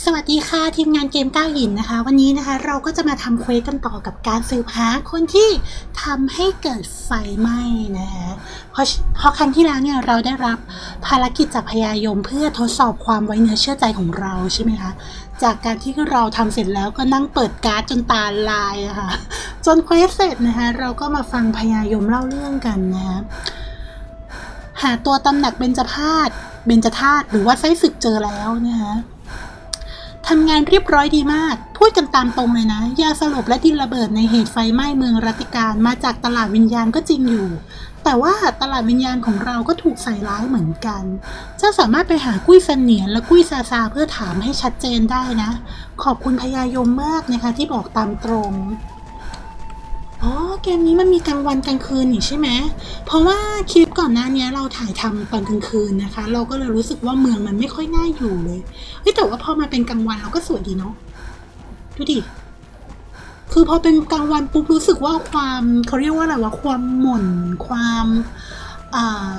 สวัสดีค่ะทีมงานเกมก้าวหินนะคะ วันนี้นะคะเราก็จะมาทำเควสกันต่อกับการสืบหาคนที่ทำให้เกิดไฟไหม้นะคะเพราะเพราะครั้งที่แล้วเนี่ยเราได้รับภารกิจจากพญายมเพื่อทดสอบความไว้เนื้อเชื่อใจของเราใช่ไหมคะจากการที่เราทำเสร็จแล้วก็นั่งเปิดการ์ดจนตาลายอะค่ะจนเควสเสร็จนะคะเราก็มาฟังพญายมเล่าเรื่องกันนะคะหาตัวตำหนักเบญจพาตเบญจธาตุหรือว่าไส้ศึกเจอแล้วนะคะ ทำงานเรียบร้อยดีมาก พูดกันตามตรงเลยนะ ยาสลบและดินระเบิดในเหตุไฟไหม้เมืองรัติการมาจากตลาดวิญญาณก็จริงอยู่ แต่ว่าตลาดวิญญาณของเราก็ถูกใส่ร้ายเหมือนกันเจ้าสามารถไปหากุ้ยเสนียนและกุ้ยซาซาเพื่อถามให้ชัดเจนได้นะ ขอบคุณพญายมมากนะคะที่บอกตามตรง อ๋อเกมนี้มันมีกลางวันกลางคืนนี่ใช่ไหมเพราะว่าคลิปก่อนหน้านี้เราถ่ายทำตอนกลางคืนนะคะ เราก็เลยรู้สึกว่าเมืองมันไม่ค่อยน่าอยู่เลยเฮ้ยแต่ว่าพอมาเป็นกลางวันเราก็สวยดีเนาะดูดิคือพอเป็นกลางวันปุ๊บรู้สึกว่าความเขาเรียกว่าอะไรวะความหม่นความอ่า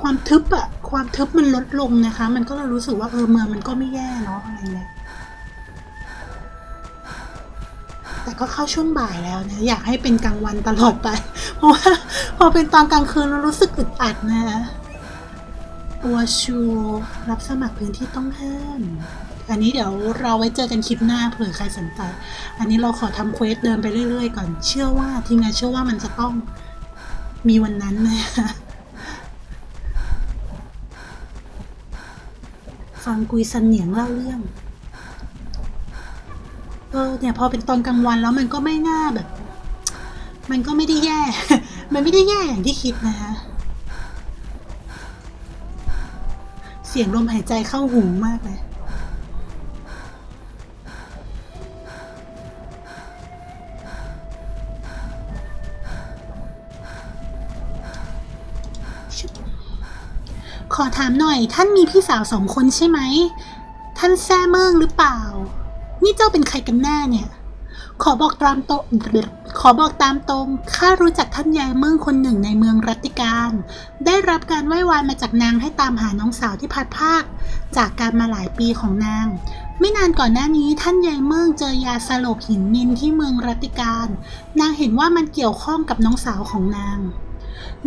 ความทึบอะความทึบมันลดลงนะคะ มันก็เลยรู้สึกว่าเออเมืองมันก็ไม่แย่เนาะอะไรเงี้ย แต่ก็เข้าช่วงบ่ายแล้วนะอยากให้เป็นกลางวันตลอดไป เพราะว่าพอเป็นตอนกลางคืนเรารู้สึกอึดอัดนะตัวชูรับสมัครพื้นที่ต้องห้ามอันนี้เดี๋ยวเราไว้เจอกันคลิปหน้าเผื่อใครสนใจ อันนี้เราขอทำเควสเดินไปเรื่อยๆ ก่อน เชื่อว่าทีมงานเชื่อว่ามันจะต้องมีวันนั้นนะคะฟังกุยซันเหนียงเล่าเรื่อง เออเนี่ยพอเป็นตอนกลางวันแล้วมันก็ไม่น่าแบบ มันก็ไม่ได้แย่ มันไม่ได้แย่อย่างที่คิดนะคะเสียงลมหายใจเข้าหูมากเลยขอถามหน่อย ท่านมีพี่สาวสองคนใช่ไหม ท่านแซ่เมิงหรือเปล่า นี่เจ้าเป็นใครกันแน่เนี่ย ขอบอกตามตรงขอบอกตามตรงข้ารู้จักท่านยายเมืองคนหนึ่งในเมืองรัตติการ ได้รับการไหว้วานมาจากนางให้ตามหาน้องสาวที่พัดภาค จากการมาหลายปีของนาง ไม่นานก่อนหน้านี้ท่านยายเมืองเจอยาสลบหินนินที่เมืองรัตติการ นางเห็นว่ามันเกี่ยวข้องกับน้องสาวของนาง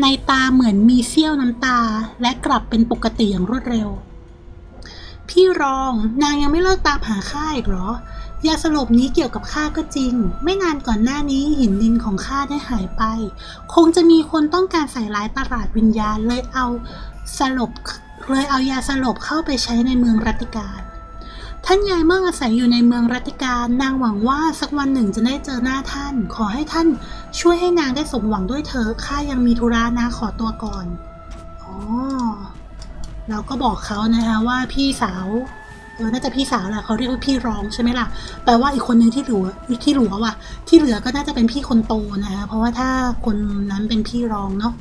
ในตาเหมือนมีเสี้ยวน้ำตาและกลับเป็นปกติอย่างรวดเร็ว พี่รองนางยังไม่เลิกตามหาข้าอีกเหรอยาสลบนี้เกี่ยวกับข้าก็จริง ไม่นานก่อนหน้านี้หินดินของข้าได้หายไป คงจะมีคนต้องการใส่ร้ายตลาดวิญญาณเลยเอาสลบเลยเอายาสลบเข้าไปใช้ในเมืองรัติการท่านยายเมื่ออาศัยอยู่ในเมืองรัตติการนางหวังว่าสักวันหนึ่งจะได้เจอหน้าท่าน ขอให้ท่านช่วยให้นางได้สมหวังด้วยเถอะข้ายังมีธุระนะขอตัวก่อนอ๋อ เราก็บอกเขานะคะว่าพี่สาวเออน่าจะพี่สาวแหละเขาเรียกว่าพี่รองใช่ไหมล่ะแปลว่าอีกคนนึงที่เหลือที่เหลือว่ะ ที่เหลือก็น่าจะเป็นพี่คนโตนะคะเพราะว่าถ้าคนนั้นเป็นพี่รองเนาะ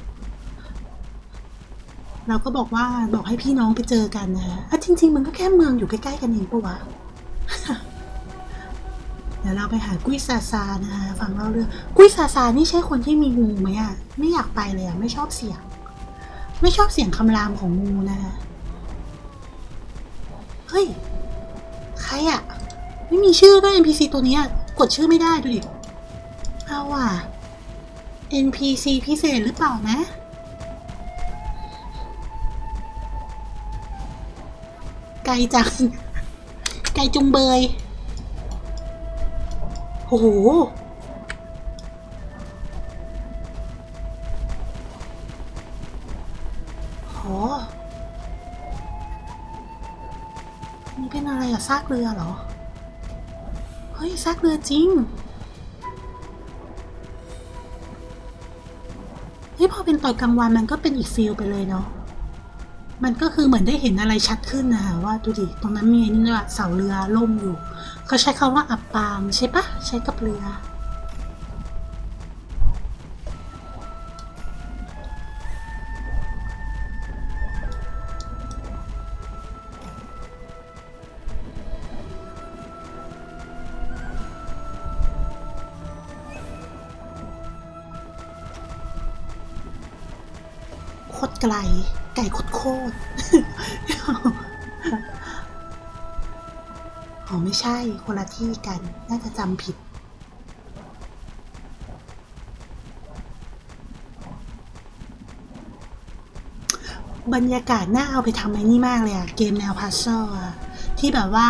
เราก็บอกว่าบอกให้พี่น้องไปเจอกันนะคะอะจริง ๆ มันก็แค่เมืองอยู่ใกล้ๆกันเองปะวะเดี๋ยวเราไปหากุ้ยซาซานะคะฟังเล่าเรื่องกุ้ยซาซานี่ใช่คนที่มีงูไหมอะไม่อยากไปเลยอะไม่ชอบเสียง ไม่ชอบเสียงคำรามของงูนะคะเฮ้ย ใครอะไม่มีชื่อด้วย NPC ตัวนี้กดชื่อไม่ได้ดูดิ เอาว่ะ NPC พิเศษหรือเปล่านะ ไกลจัง ไกลจุงเบย โอ้โหากเรือเหรอ เฮ้ยซากเรือจริง เฮ้ยพอเป็นตอนกลางวันมันก็เป็นอีกฟิลไปเลยเนาะ มันก็คือเหมือนได้เห็นอะไรชัดขึ้นนะคะว่าดูดิตรงนั้นมีนี่ด้วยเสาเรือล่มอยู่ เขาใช้คำว่าอับปางใช่ปะใช้กับเรือ ไกลไก่โคตรโคตรอ๋อไม่ใช่คนละที่กัน น่าจะจำผิด บรรยากาศน่าเอาไปทำไอ้นี่มากเลยอะเกมแนวพัซเซิลอะที่แบบว่า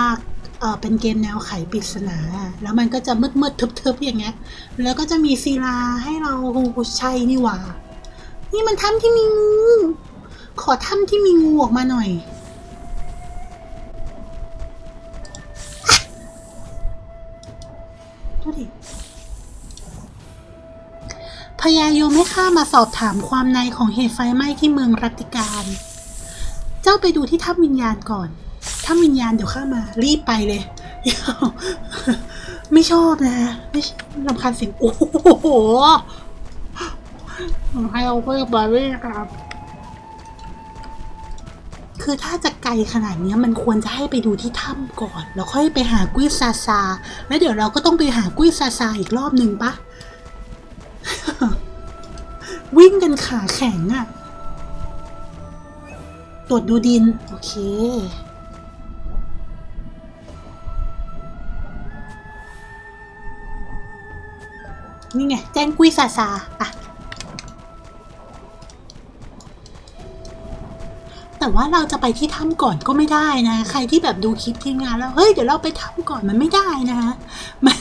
เออเป็นเกมแนวไขปริศนา แล้วมันก็จะมืดมืดๆทึบๆอย่างเงี้ย แล้วก็จะมีศิลาให้เราใช่นี่หว่า นี่มันถ้ำที่มีงู ขอถ้ำที่มีงูออกมาหน่อย ดูดิ พญายมให้ข้ามาสอบถามความในของเหตุไฟไหม้ที่เมืองรัติการ เจ้าไปดูที่ถ้ำวิญญาณก่อน ถ้ำวิญญาณเดี๋ยวข้ามา รีบไปเลยไม่ชอบนะ ไม่ลำคาญเสียง โอ้โห ให้เอาไปบาร์รี่ครับ คือถ้าจะไกลขนาดนี้มันควรจะให้ไปดูที่ถ้ำก่อน แล้วค่อยไปหากุ้ยซาซา แล้วเดี๋ยวเราก็ต้องไปหากุ้ยซาซาอีกรอบหนึ่งปะ วิ่งกันขาแข็งอะตรวจดูดิน โอเคนี่ไงแจ้งกุ้ยซาซาอะ แต่ว่าเราจะไปที่ถ้ำก่อนก็ไม่ได้นะ ใครที่แบบดูคลิปทีมงานแล้วเฮ้ยเดี๋ยวเราไปถ้ำก่อนมันไม่ได้นะคะมัน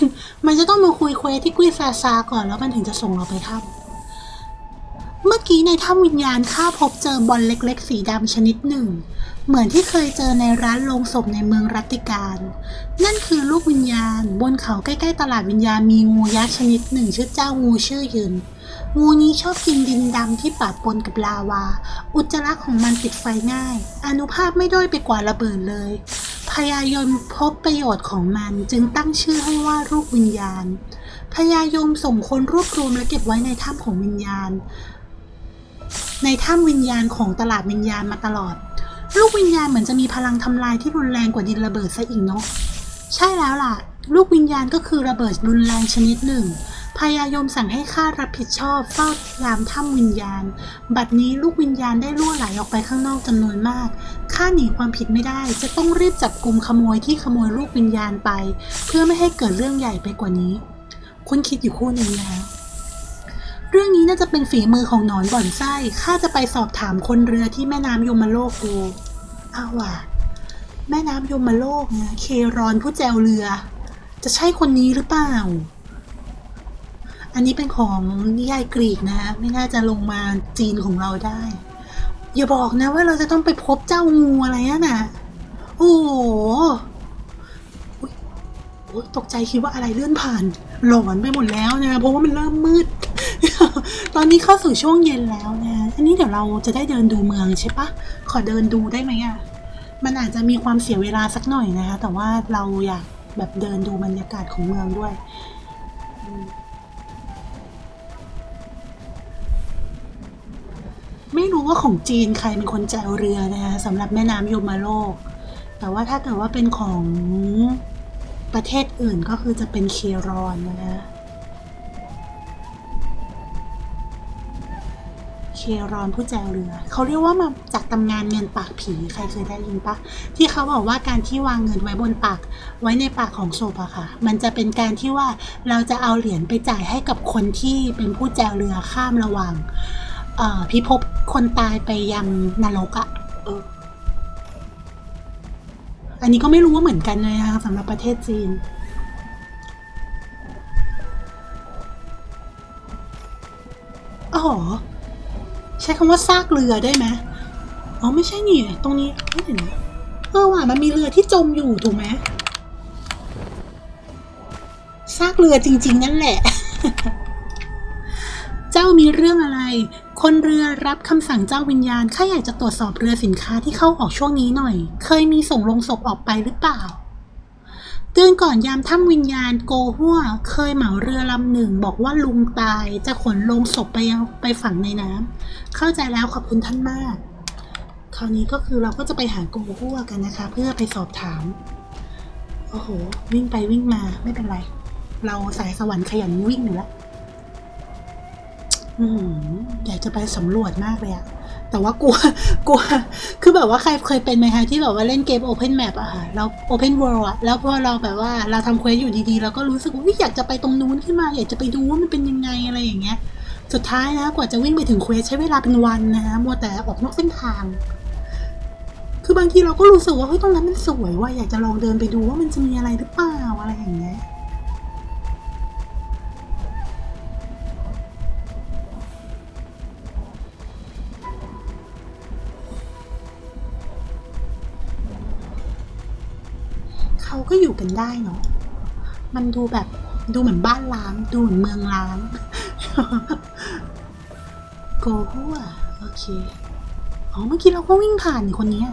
มันจะต้องมาคุยเควที่กุ้ยซาซาก่อนแล้วมันถึงจะส่งเราไปถ้ำเมื่อกี้ในถ้ำวิญญาณข้าพบเจอบอลเล็ก ๆ สีดำชนิดหนึ่ง เหมือนที่เคยเจอในร้านโลงศพในเมืองรัตติการ นั่นคือลูกวิญญาณ บนเขาใกล้ ๆ ตลาดวิญญาณมีงูยักษ์ชนิดหนึ่งชื่อเจ้างูชื่อยืน งูนี้ชอบกินดินดำที่ปะปนกับลาวา อุจจาระของมันติดไฟง่าย อนุภาพไม่ด้อยไปกว่าระเบิดเลย พยายมพบประโยชน์ของมันจึงตั้งชื่อให้ว่าลูกวิญญาณ พยายมส่งคนรวบรวมและเก็บไว้ในถ้ำของวิญญาณ ในถ้ำวิญญาณของตลาดวิญญาณมาตลอด ลูกวิญญาณเหมือนจะมีพลังทำลายที่รุนแรงกว่าดินระเบิดซะอีกเนาะ ใช่แล้วล่ะ ลูกวิญญาณก็คือระเบิดรุนแรงชนิดหนึ่ง พยายมสั่งให้ข้ารับผิดชอบเฝ้ายามถ้ำวิญญาณ บัดนี้ลูกวิญญาณได้ล่วไหลออกไปข้างนอกจำนวนมาก ข้าหนีความผิดไม่ได้ จะต้องรีบจับกลุ่มขโมยที่ขโมยลูกวิญญาณไป เพื่อไม่ให้เกิดเรื่องใหญ่ไปกว่านี้ คุณคิดอยู่คู่หนึ่งนะคะเรื่องนี้น่าจะเป็นฝีมือของหนอนบ่อนไส้ ข้าจะไปสอบถามคนเรือที่แม่น้ำยมโลกดูอ้าว่ะแม่น้ำยมโลกนะเครอนผู้แจวเรือ จะใช่คนนี้หรือเปล่า อันนี้เป็นของนิยายกรีกนะ ไม่น่าจะลงมาจีนของเราได้ อย่าบอกนะว่าเราจะต้องไปพบเจ้างูอะไรนั่นน่ะ โอ้โหตกใจคิดว่าอะไรเลื่อนผ่าน หลอนไปหมดแล้วนะ เพราะว่ามันเริ่มมืด ตอนนี้เข้าสู่ช่วงเย็นแล้วนะ อันนี้เดี๋ยวเราจะได้เดินดูเมืองใช่ปะ ขอเดินดูได้ไหมอะ มันอาจจะมีความเสียเวลาสักหน่อยนะคะ แต่ว่าเราอยากแบบเดินดูบรรยากาศของเมืองด้วย ไม่รู้ว่าของจีนใครเป็นคนแจวเรือนะคะสำหรับแม่น้ำยมโลก แต่ว่าถ้าเกิดว่าเป็นของประเทศอื่นก็คือจะเป็นเครอนนะคะเครอนผู้แจวเรือ เขาเรียกว่ามาจากตำนานเงินปากผีใครเคยได้ยินปะที่เขาบอกว่าการที่วางเงินไว้บนปาก ไว้ในปากของศพอะค่ะ มันจะเป็นการที่ว่าเราจะเอาเหรียญไปจ่ายให้กับคนที่เป็นผู้แจวเรือข้ามระหว่างพิภพ คนตายไปยังนรกอะเออ อันนี้ก็ไม่รู้ว่าเหมือนกันเลยนะคะสำหรับประเทศจีน อ๋อ ใช้คำว่าซากเรือได้ไหมอ๋อ ไม่ใช่นี่ ตรงนี้ไม่เห็นนะเออว่ะมันมีเรือที่จมอยู่ถูกไหมซากเรือจริง ๆ นั่นแหละ เจ้ามีเรื่องอะไร คนเรือรับคำสั่งเจ้าวิญญาณข้าอยากจะตรวจสอบเรือสินค้าที่เข้าออกช่วงนี้หน่อย เคยมีส่งลงศพออกไปหรือเปล่าเตือนก่อนยามถ้ำวิญญาณโกหัวเคยเหมาเรือลำหนึ่งบอกว่าลุงตายจะขนลงศพไปยังไปฝังในน้ำเข้าใจแล้วขอบคุณท่านมาก คราวนี้ก็คือเราก็จะไปหาโกหัวกันนะคะ เพื่อไปสอบถามโอ้โห วิ่งไปวิ่งมาไม่เป็นไร เราสายสวรรค์ขยันวิ่งอยู่แล้ว อยากจะไปสำรวจมากเลยอะแต่ว่ากลัว กลัว คือแบบว่าใครเคยเป็นไหมคะที่แบบว่าเล่นเกม Open Map อะค่ะแล้ว Open World อะแล้วพอเราแบบว่าเราทำเควสอยู่ดีๆ เราก็รู้สึกว่าอยอยากจะไปตรงนู้นขึ้นมา อยากจะไปดูว่ามันเป็นยังไงอะไรอย่างเงี้ย สุดท้ายนะกว่าจะวิ่งไปถึงเควสใช้เวลาเป็นวันนะคะมัวแต่ออกนอกเส้นทาง คือบางทีเราก็รู้สึกว่าเฮ้ยตรงนั้นมันสวยว่าอยากจะลองเดินไปดูว่ามันจะมีอะไรหรือเปล่าอะไรอย่างเงี้ย เขาก็อยู่กันได้เนาะมันดูแบบดูเหมือนบ้านล้าง ดูเหมือนเมืองล้างโกหัวโอเคอ๋อเมื่อกี้เราก็วิ่งผ่านคนเนี้ย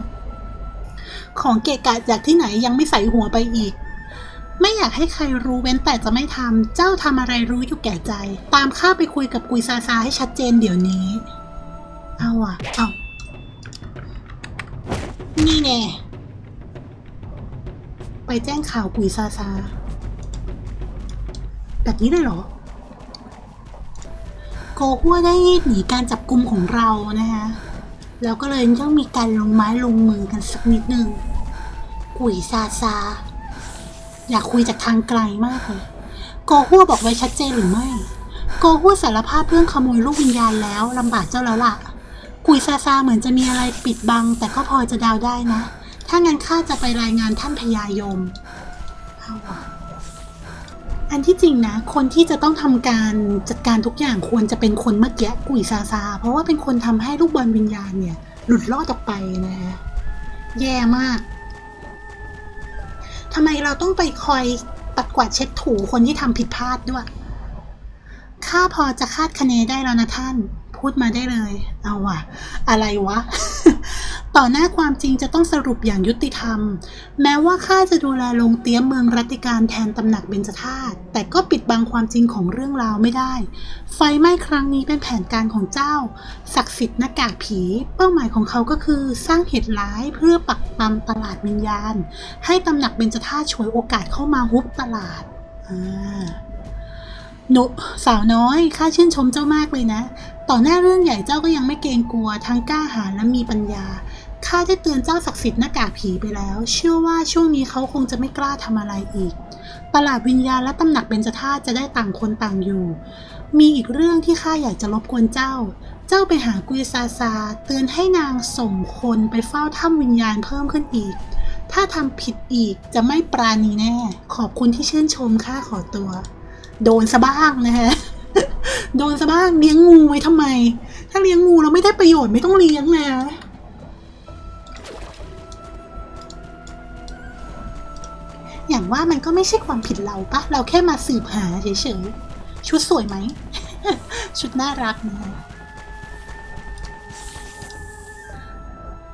ของเกะกะจากที่ไหนยังไม่ใส่หัวไปอีก ไม่อยากให้ใครรู้เว้นแต่จะไม่ทำเจ้าทำอะไรรู้อยู่แก่ใจ ตามข้าไปคุยกับกุยซาซาให้ชัดเจนเดี๋ยวนี้ เอาอะเอานี่แน่ ไปแจ้งข่าวกุยซาซา แบบนี้เลยเหรอ โกหัวได้หนีการจับกลุ่มของเรานะคะแล้วก็เลยต้องมีการลงไม้ลงมือกันสักนิดนึงกุยซาซา อยากคุยจากทางไกลมากเลยโกหัวบอกไว้ชัดเจนหรือไม่ โกหัวสารภาพเรื่องขโมยลูกวิญญาณแล้วลำบากเจ้าแล้วล่ะกุยซาซาเหมือนจะมีอะไรปิดบัง แต่ก็พอจะเดาได้นะ ถ้างั้นข้าจะไปรายงานท่านพญายมเอาวะอันที่จริงนะ คนที่จะต้องทำการจัดการทุกอย่างควรจะเป็นคนเมื่อกี้กุยซาซา เพราะว่าเป็นคนทำให้ลูกบอลวิญญาณเนี่ย หลุดรอดออกไปนะฮะแย่มากทำไมเราต้องไปคอยปัดกวาดเช็ดถูคนที่ทำผิดพลาดด้วย ข้าพอจะคาดคะเนได้แล้วนะท่าน พูดมาได้เลย เอาว่ะ อะไรวะ ต่อหน้าความจริงจะต้องสรุปอย่างยุติธรรม แม้ว่าข้าจะดูแลลงเตี้ยมเมืองรัตติการแทนตำหนักเบญจธาตุแต่ก็ปิดบังความจริงของเรื่องราวไม่ได้ ไฟไหม้ครั้งนี้เป็นแผนการของเจ้า ศักดิ์สิทธิ์หน้ากากผี เป้าหมายของเขาก็คือสร้างเหตุร้ายเพื่อปักปั๊มตลาดวิญญาณ ให้ตำหนักเบญจธาตุฉวยโอกาสเข้ามาฮุบตลาดอ่าหนุสาวน้อยข้าชื่นชมเจ้ามากเลยนะ ต่อหน้าเรื่องใหญ่เจ้าก็ยังไม่เกรงกลัวทั้งกล้าหาญและมีปัญญา ข้าได้เตือนเจ้าศักดิ์สิทธิ์หน้ากากผีไปแล้ว เชื่อว่าช่วงนี้เขาคงจะไม่กล้าทำอะไรอีก ตลาดวิญญาณและตำหนักเบญจธาตุจะได้ต่างคนต่างอยู่ มีอีกเรื่องที่ข้าอยากจะรบกวนเจ้า เจ้าไปหากุยซาซา เตือนให้นางส่งคนไปเฝ้าถ้ำวิญญาณเพิ่มขึ้นอีก ถ้าทำผิดอีกจะไม่ปราณีแน่ ขอบคุณที่ชื่นชมข้าขอตัว โดนซะบ้างนะฮะโดนซะบ้างเลี้ยงงูไว้ทำไม ถ้าเลี้ยงงูเราไม่ได้ประโยชน์ไม่ต้องเลี้ยงนะ อย่างว่ามันก็ไม่ใช่ความผิดเราปะเราแค่มาสืบหาเฉยๆ ชุดสวยไหม ชุดน่ารักนะ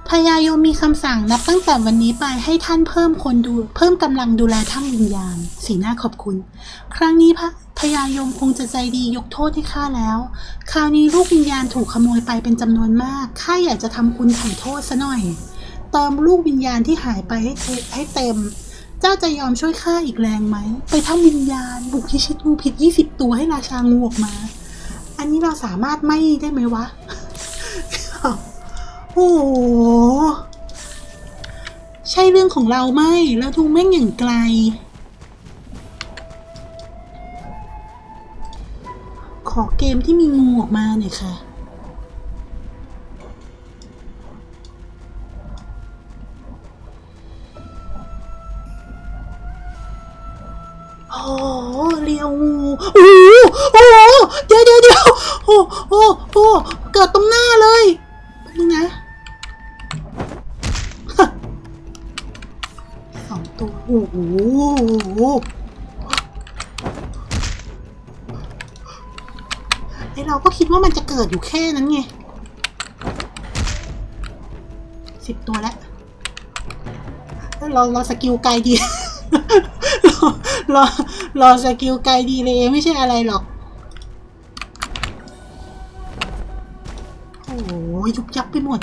พญายมมีคำสั่งนับตั้งแต่วันนี้ไปให้ท่านเพิ่มคนดู เพิ่มกำลังดูแลถ้ำวิญญาณ สีหน้าขอบคุณ ครั้งนี้พระพญายมคงจะใจดียกโทษให้ข้าแล้ว คราวนี้ลูกวิญญาณถูกขโมยไปเป็นจำนวนมากข้าอยากจะทำคุณไถ่โทษซะหน่อย เติมลูกวิญญาณที่หายไปให้เต็ม จ้าจะยอมช่วยข้าอีกแรงไหม ไปทำวิญญาณ บุกพิชิตงูผิดยี่สิบตัวให้ราชางูออกมา อันนี้เราสามารถไม่ได้ไหมวะ โอ้โห ใช่เรื่องของเราไหมแล้วดูแม่งอย่างไกล ขอเกมที่มีงูออกมาหน่อยค่ะ โอ้เลียวงูโอ้โหเดี๋ยวเดี๋ยวเดี๋ยวโอ้โหโอ้เกิดตรงหน้าเลยนึงนะสองตัวโอ้โหไอเราก็คิดว่ามันจะเกิดอยู่แค่นั้นไงสิบตัวแล้วแล้วรอรอสกิลไกลดีรอรอ รอสกิลไกลดีเลยไม่ใช่อะไรหรอก โอ้ยยุบยับไปหมด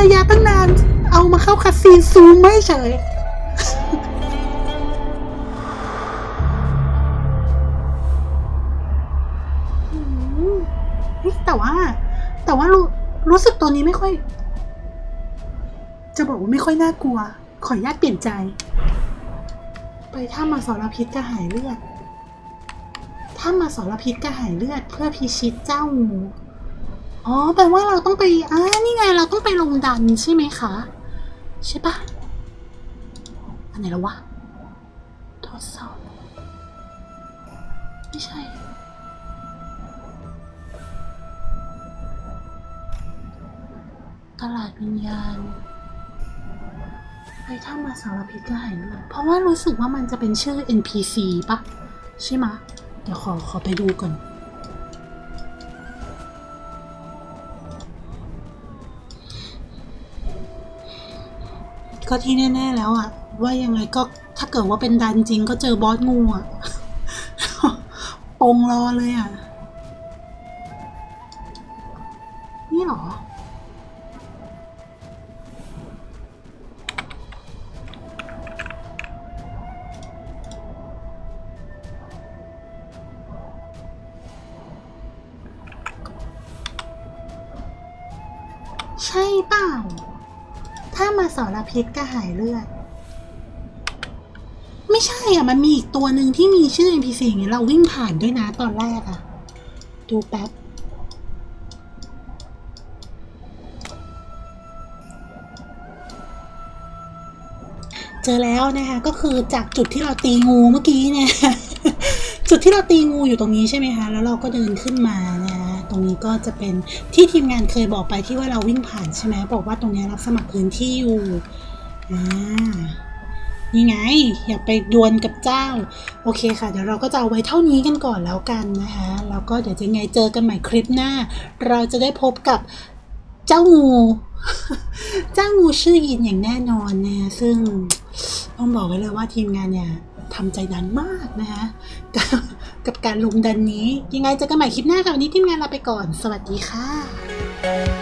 ระยะตั้งนาน เอามาเข้าคัดซีนซูมไม่เฉย แต่ว่า แต่ว่ารู้รู้สึกตัวนี้ไม่ค่อย จะบอกว่าไม่ค่อยน่ากลัว ขออนุญาตเปลี่ยนใจ ไปถ้ามาสารพิษกระหายเลือด ถ้ามาสารพิษกระหายเลือด เพื่อพิชิตเจ้างู อ๋อแปลว่าเราต้องไปอ่านี่ไงเราต้องไปลงดันใช่ไหมคะ ใช่ปะอันไหนแล้ววะทดสอบไม่ใช่ ตลาดวิญญาณไปถ้ามาสารพิษก็หายเลือดเพราะว่ารู้สึกว่ามันจะเป็นชื่อ NPC ปะใช่ไหมเดี๋ยวขอขอไปดูก่อน ก็ที่แน่ ๆ แล้วอะว่ายังไงก็ถ้าเกิดว่าเป็นดันจริงก็เจอบอสงูอะปงรอเลยอะนี่หรอ ใช่เปล่า ถ้ามาสารพิษก็หายเลือด ไม่ใช่อะ มันมีอีกตัวหนึ่งที่มีชื่อ NPC อย่างเงี้ยเราวิ่งผ่านด้วยนะตอนแรกอะ ดูแป๊บเจอแล้วนะคะก็คือจากจุดที่เราตีงูเมื่อกี้เนี่ยจุดที่เราตีงูอยู่ตรงนี้ใช่ไหมคะแล้วเราก็เดินขึ้นมา ตรงนี้ก็จะเป็นที่ทีมงานเคยบอกไปที่ว่าเราวิ่งผ่านใช่ไหมบอกว่าตรงนี้รับสมัครพื้นที่อยู่อ่านี่ไง อย่าไปดวลกับเจ้า โอเคค่ะ เดี๋ยวเราก็จะเอาไว้เท่านี้กันก่อนแล้วกันนะคะ แล้วก็เดี๋ยวจะไงเจอกันใหม่คลิปหน้า เราจะได้พบกับเจ้างู เจ้างูชื่อยินอย่างแน่นอนนะซึ่งต้องบอกไว้เลยว่าทีมงานเนี่ยทำใจนานมากนะคะ กับการลงดันนี้ ยังไงเจอกันใหม่คลิปหน้าค่ะวันนี้ทีมงานลาไปก่อน สวัสดีค่ะ